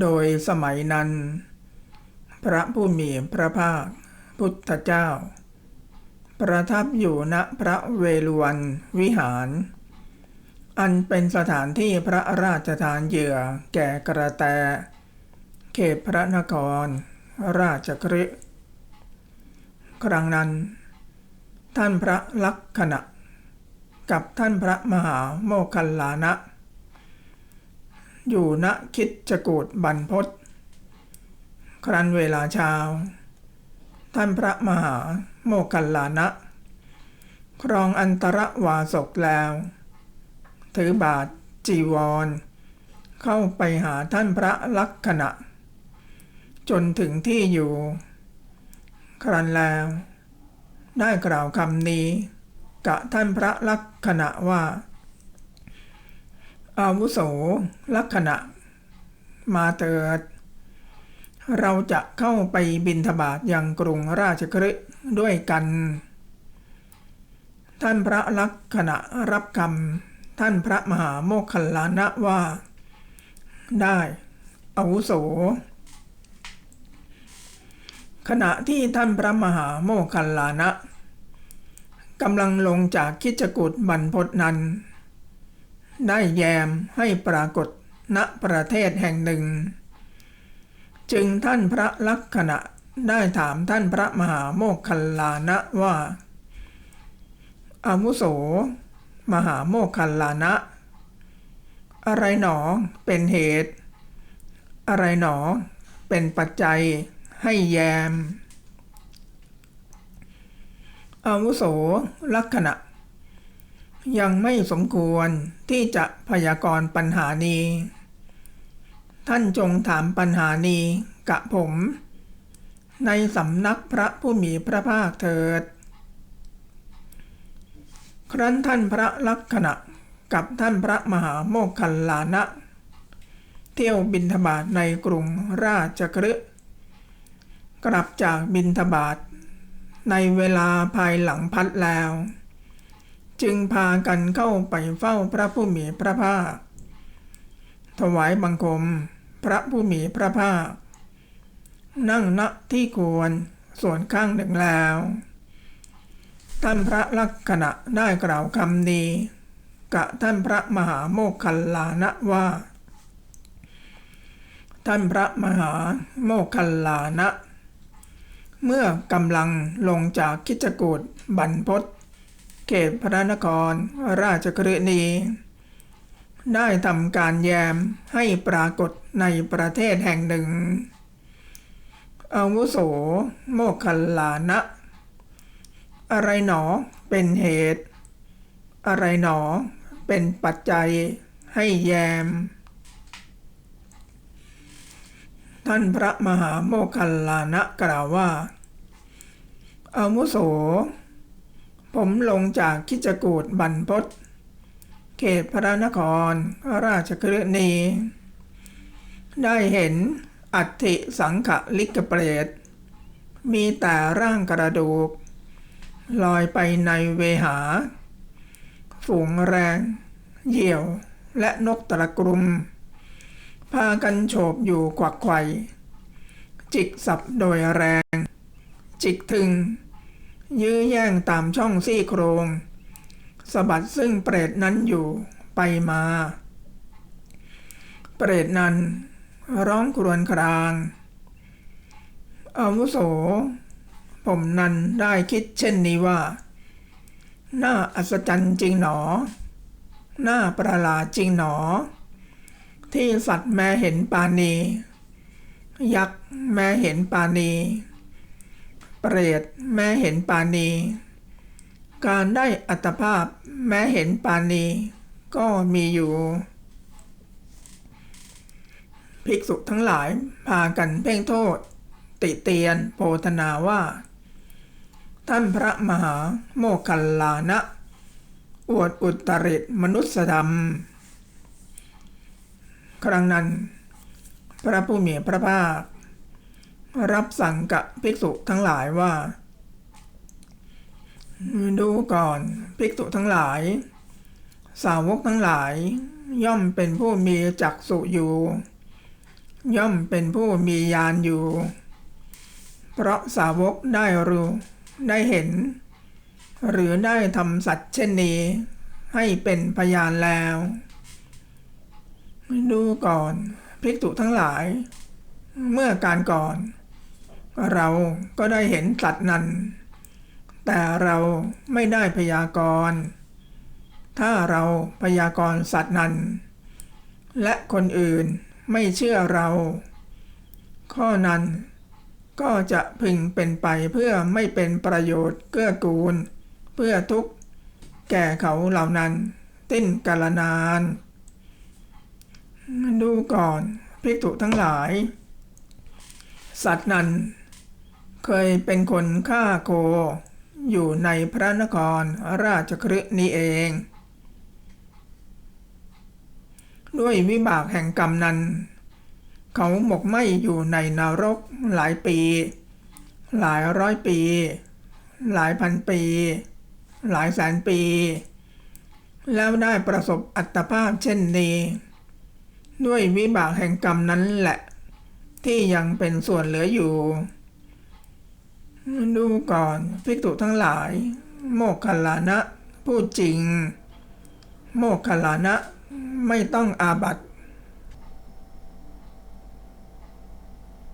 โดยสมัยนั้น พระผู้มีพระภาค พุทธเจ้า ประทับอยู่ณพระเวฬุวันวิหาร อันเป็นสถานที่พระราชทานเหยื่อแก่กระแต เขตพระนคร ราชกฤครั้งนั้น ท่านพระลักษณะ กับท่านพระมหาโมคคัลลานะ อยู่ณคิดจกูดบรรพศครั้นเวลาเช้า ท่านพระมหาโมคคัลลานะ ครองอันตรวาสกแล้ว ถือบาทจีวร เข้าไปหาท่านพระลักษณะ จนถึงที่อยู่ ครั้นแล้ว ได้กล่าวคำนี้ กะท่านพระลักษณะว่า อาวุโสลักษณะ มาเถิด เราจะเข้าไปบินทบาทยังกรุงราชกฤห์ด้วยกัน ท่านพระลักษณะรับคำท่านพระมหาโมคคัลลานะว่า ได้อาวุโส ขณะที่ท่านพระมหาโมคคัลลานะกำลังลงจากคิจกุฎบรรพตนั้น ได้แยมให้ปรากฏณประเทศแห่งหนึ่ง จึงท่านพระลักษณะได้ถามท่านพระมหาโมคคัลลานะว่า อาวุโส มหาโมคคัลลานะ อะไรหนอเป็นเหตุ อะไรหนอเป็นปัจจัยให้แยมอาวุโสลักษณะ ยังไม่สมควรที่จะพยากรณ์ปัญหานี้ ท่านจงถามปัญหานี้กะผม ในสำนักพระผู้มีพระภาคเถิด ครั้นท่านพระลักษณะกับท่านพระมหาโมคคัลลานะ เที่ยวบินทบาทในกรุงราชกฤห์กลับจากบินทบาทในเวลาภายหลังพัดแล้ว จึงพากันเข้าไปเฝ้าพระผู้มีพระภาค ถวายบังคม พระผู้มีพระภาค นั่งณที่ควรส่วนข้างหนึ่งแล้ว ท่านพระลักษณะได้กล่าวคำนี้กะท่านพระมหาโมคคัลลานะว่า ท่านพระมหาโมคคัลลานะ เมื่อกำลังลงจากคิจกูดบรรพศ เขตพระนคร ราชกฤห์นี้ได้ทำการแยมให้ปรากฏในประเทศแห่งหนึ่ง อาวุโส โมคคัลลานะ อะไรหนอเป็นเหตุ อะไรหนอเป็นปัจจัยให้แยม ท่านพระมหาโมคคัลลานะกล่าวว่าอาวุโส ผมลงจากคิจกูดบรรพศเขตพระนครราชกฤณี ได้เห็นอัฐิสังขลิกเปรต มีแต่ร่างกระดูก ลอยไปในเวหา ฝูงแรง เหยี่ยวและนกตะกรุม พากันโฉบอยู่กวักไขว่จิกสับโดยแรง จิกถึง ยื้อแย่งตามช่องซี่โครงสะบัดซึ่งเปรตนั้นอยู่ไปมา เปรตนั้นร้องครวญคราง อาวุโส ผมนั้นได้คิดเช่นนี้ว่า น่าอัศจรรย์จริงหนอ น่าประหลาดจริงหนอ ที่สัตว์แม้เห็นปานี ยักษ์แม้เห็นปานี เปรตแม้เห็นปานี การได้อัตภาพแม้เห็นปานีก็มีอยู่ ภิกษุทั้งหลายพากันเพ่งโทษ ติเตียนโพธนาว่า ท่านพระมหาโมคคัลลานะ อวดอุตริตมนุษยธรรม ครั้งนั้น พระผู้มีพระภาค รับสั่งกับภิกษุทั้งหลายว่า ดูก่อนภิกษุทั้งหลาย สาวกทั้งหลาย ย่อมเป็นผู้มีจักษุอยู่ ย่อมเป็นผู้มีญาณอยู่ เพราะสาวกได้รู้ได้เห็น หรือได้ทำสัตว์เช่นนี้ ให้เป็นพยานแล้ว ดูก่อนภิกษุทั้งหลาย เมื่อการก่อน เราก็ได้เห็นสัตว์นั้น แต่เราไม่ได้พยากรณ์ ถ้าเราพยากรณ์สัตว์นั้น และคนอื่นไม่เชื่อเรา ข้อนั้นก็จะพึงเป็นไปเพื่อไม่เป็นประโยชน์เกื้อกูล เพื่อทุกข์แก่เขาเหล่านั้น ติ้นกาลนาน ดูก่อนภิกษุทั้งหลาย สัตว์นั้น เคยเป็นคนฆ่าโค อยู่ในพระนครราชคฤห์นี้เอง ด้วยวิบากแห่งกรรมนั้น เขาหมกไหมอยู่ในนรกหลายปี หลายร้อยปี หลายพันปี หลายแสนปี แล้วได้ประสบอัตภาพเช่นนี้ ด้วยวิบากแห่งกรรมนั้นแหละ ที่ยังเป็นส่วนเหลืออยู่ ดูก่อนภิกษุทั้งหลาย โมกขลานะพูดจริง โมกขลลานะ ไม่ต้องอาบัติ